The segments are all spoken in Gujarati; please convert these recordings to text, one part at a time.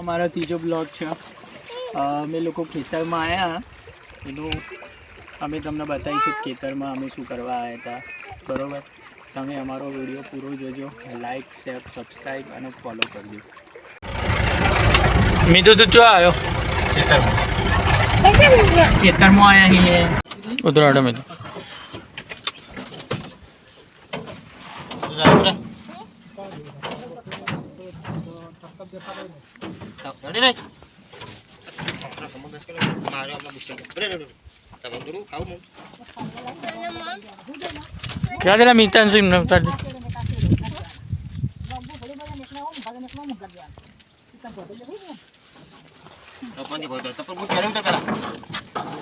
અમારો ત્રીજો બ્લોગ છે. અમે લોકો ખેતરમાં આવ્યા એનું અમે તમને બતાવીશું ખેતરમાં અમે શું કરવા આવ્યા હતા. બરાબર? તમે અમારો વીડિયો પૂરો જોજો. લાઈક શેર સબસ્ક્રાઈબ અને ફોલો કરજો. મીધું તું ચો આવ્યો? ખેતરમાં. આવ્યા છીએ ઉતરાડો મીધું ક્યાં ગયેલા મિતાન સિંહ ને ઉતાર દે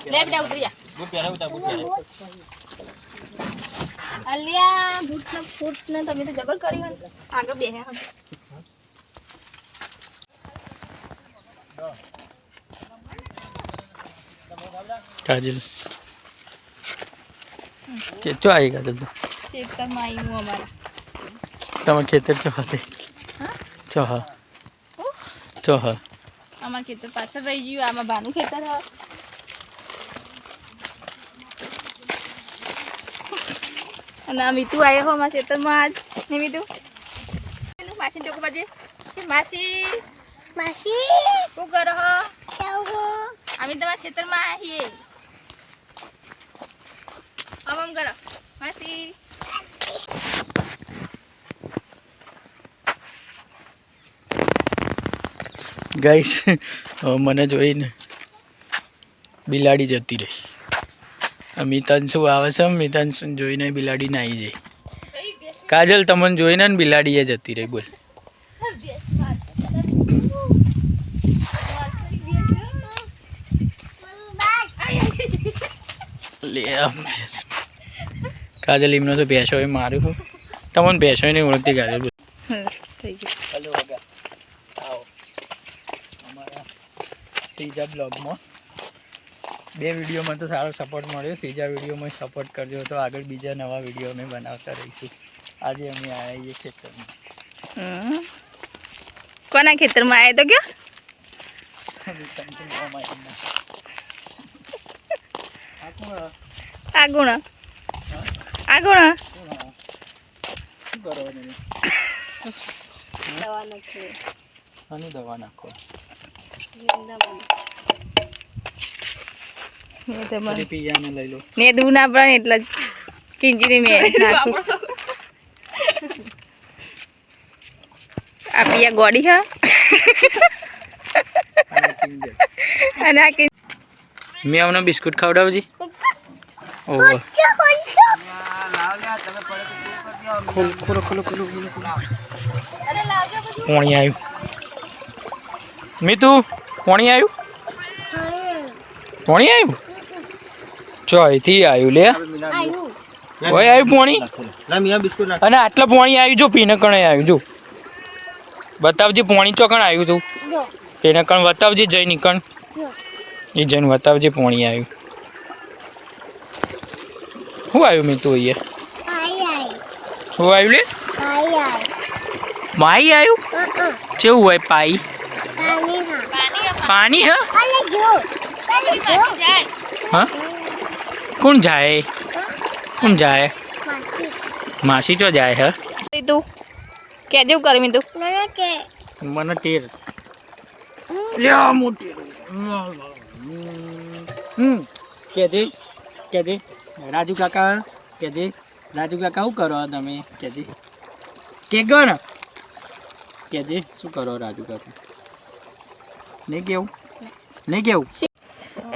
લે બેટા ઉતરી જા અલિયા બૂટ ને ફૂટ ને તમે તો જબર કરી હોય. ને. આગળ બેહ્યા હમ. કાજલ. કે ચો આવી કાજલ તું આવી હું અમારા. તમે ખેતર ચો hatte ચો હા? ચો હા? અમાર ખેતર પાછળ રહી ગયું આમાં ભાનું ખેતર હ. અને આ મીઠું આવ્યો હો અમારા ખેતરમાં આજ ને મીઠું? માસી ચોક બાજે માસી? માસી? શું કરો હો? અમે તમારા ખેતરમાં આવીએ. આમ કરો. માસી. ગાઈસ મને જોઈને બિલાડી જતી રહી. આ શું આવે છે? મિતન જોઈને બિલાડી નાઈ જાય. કાજલ, તમને જોઈને ને બિલાડી એ જતી રહી, બોલ. લે કાજલ, એમનો તો ભેંસો એ માર્યું હું. તમને ભેંસો નહીં ઓળખતી કાજલ, બોલ. થઈ ગયું હલો આવો. અમારા ત્રીજા બ્લોગમાં બે વિડીયોમાં તો સારો સપોર્ટ મળ્યો. ત્રીજા વિડીયોમાં સપોર્ટ કરજો તો આગળ બીજા નવા વીડિયો અમે બનાવતા રહીશું. આજે અમે આવ્યા છીએ ખેતરમાં. હમ. કોના ખેતરમાં આવ્યા તો કયો? આ કોણ આ? આ ગુણ આ ગુણ કોણ આ? શું કરવાનું આની દવા નાખો. ફરી પિયાને લઈ લો. ને પડે એટલે જ કિંજરી મેં નાખું. આ પિયા ગોડી હા? અને આ કિં મેં અમને બિસ્કુટ ખવડાવજી. ઓહો. ખોલ ખોલો ખોલો ખોલો ખોલો ખોલો. પોણી આવ્યું મીતુ પોણી આવ્યું પોણી આવ્યું ચો અહીંથી આવ્યું લે. ઓય આવ્યું પોણી? અને આટલા પોણી આવ્યું જો પીને કણે આવ્યું જો. બતાવજી પોણી ચોકણ આવ્યું તું? પીને કણ બતાવજી જઈ નીકણ એ જઈને બતાવજે પોણી આવ્યું. શું આવ્યું મીતુ અહીંયા? શું આવ્યું લે? માઈ આવ્યું? કેવું હોય પાઈ? પાણી હા. હા? કોણ જાય? કોણ જાય? માસી ચો જાય હે? તું કે જેવું કર મી તું મને તેર લ્યા મોટી હમ. કેજે કેજે રાજુ કાકા કેજે રાજુ કાકા શું કરો તમે? કેજે કે ગણ? કેજે શું કરો રાજુ કાકા? નહીં કેવું? નહીં કેવું?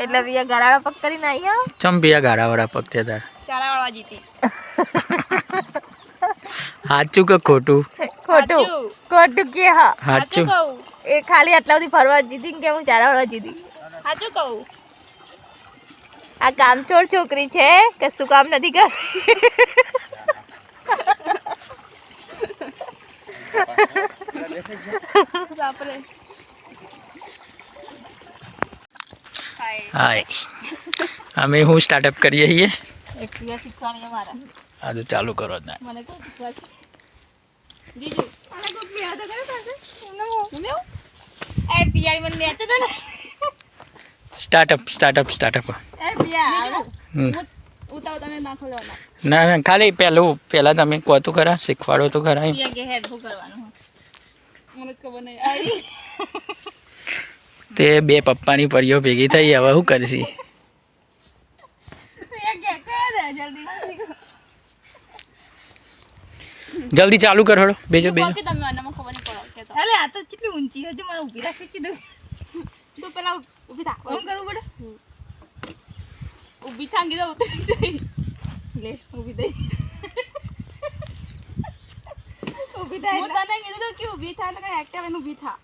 એટલે રિયા ગરાળો પગ કરીને આવી હા. ચંપિયા ગારાવાળા પગ તે તાર? ચારા જીતી. હાચું કે ખોટું? ખોટું. ખોટું કે હા. હાચું. કહું. એ ખાલી આટલા બધી ફરવા જીતી ને કે હું ચારા વાળવા જીતી? હાચું કહું. આ કામચોર છોકરી છે કે શું કામ નથી કરતી બાપરે. હાય અમે હું સ્ટાર્ટઅપ કરીએ છીએ એક ક્રિયા શીખવાની અમારા આ તો ચાલુ કરો જ ના મને કહું શીખવાડ જીજુ મને કોક બે હાથે કરે પાસે મને હું મને હું એ પિયા મને નેચે તો ને સ્ટાર્ટઅપ સ્ટાર્ટઅપ સ્ટાર્ટઅપ એ પિયા આવડો હમ. ઉતાવ તમે નાખો લેવાના ના ના ખાલી પહેલું પહેલાં તમે કહો તો ખરા શીખવાડો તો ખરા પિયા કે હેડ શું કરવાનું મને જ ખબર નહીં આવી તે બે પપ્પાની પરીઓ ભેગી થઈ હવે શું કરશી? જલ્દી જલ્દી ચાલુ કર હળો બેજો બેજો. અલે આ તો કેટલી ઊંચી હજુ મને ઊભી રાખી છે તો. પેલા ઊભી થા ઓમ કરું પડે? ઊભી થા કીધું ઉતરી જઈ. લે ઊભી થઈ. ઊભી થા હું તને કીધું કે ઊભી થા? તો કે એક્ટર એનું ઊભી થા.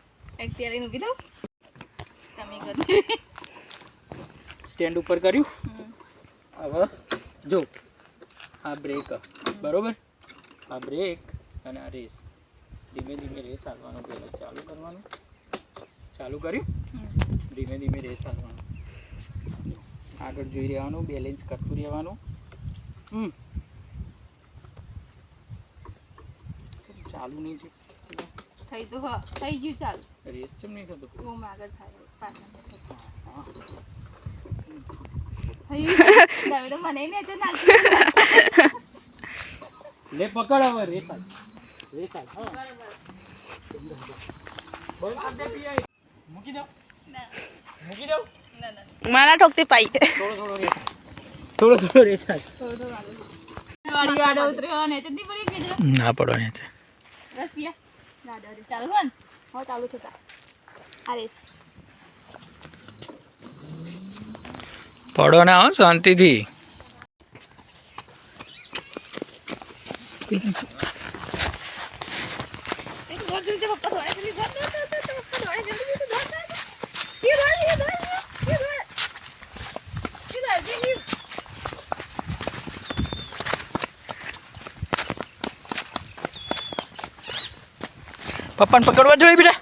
એક્ટર એનું ઊભી કરજો સ્ટેન્ડ ઉપર કર્યું? હવે જો આ બ્રેક. બરોબર? આ બ્રેક અને આ રેસ. ધીમે ધીમે રેસ હાલવાનું પહેલાં ચાલુ કરવાનું. ચાલુ કર્યું? ધીમે ધીમે રેસ હાલવાનું. આગળ જોઈ રહેવાનું બેલેન્સ કરતું રહેવાનું. હમ. ચાલુ નહીં થયું થઈ તો થઈ ગયું ચાલુ. રેસ ચમ નહીં થતું? ઓમ આગળ થાય. લે પકડ હવે રેસ રેસ મૂકી દો મૂકી દો મારા ઠોકતી પાઈ. થોડો થોડો રેસ. થોડો થોડો રેસ ને પડી ના ચાલુ હન હો ચાલુ થતા અરે પડો ના હો શાંતિથી પપ્પાને પકડવા જોઈએ બેટા